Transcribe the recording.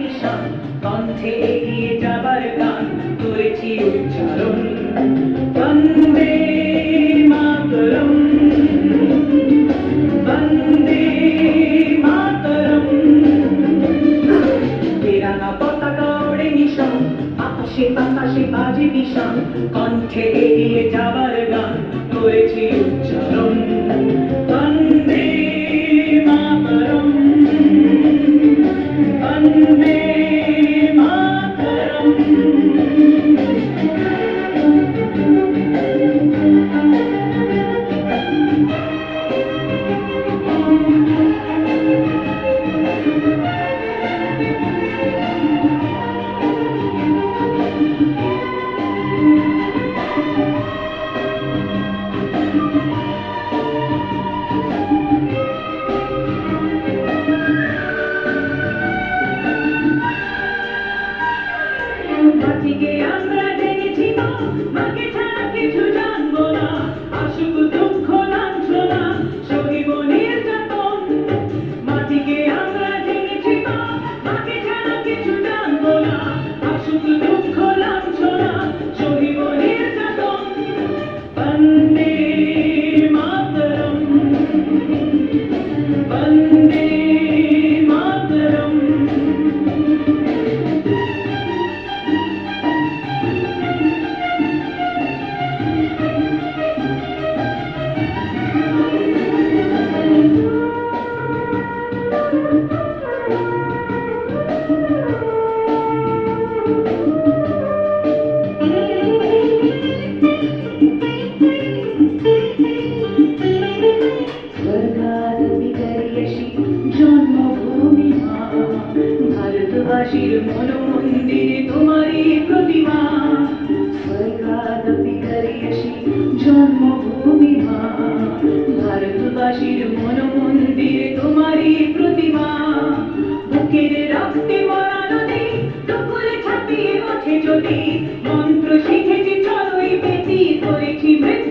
নিশান কণ্ঠে এগিয়ে যাবার গান করেছি উচ্চারণ। বন্দে মাতরম। বন্দে মাতরম। বেরানা পতাকা ওড়ে নিশান আকাশে বাতাসে বাজে নিশান কণ্ঠে এগিয়ে যাবার গান করেছি উচ্চারণ। লাঞ্ছনা ভারতবাসীর মন মন্দিরে তোমারই প্রতিমা। স্বর্গাদপিতরিয়সি জন্মভূমি মা। ভারতবাসীর মন মন্দিরে তোমারই প্রতিমা। বুকের রক্তে মরা নদী, টুকুরে ছাপিয়ে ওঠে যদি মন্ত্র শিখেছি, চলোই বেটি করেছি মৃত্যুবন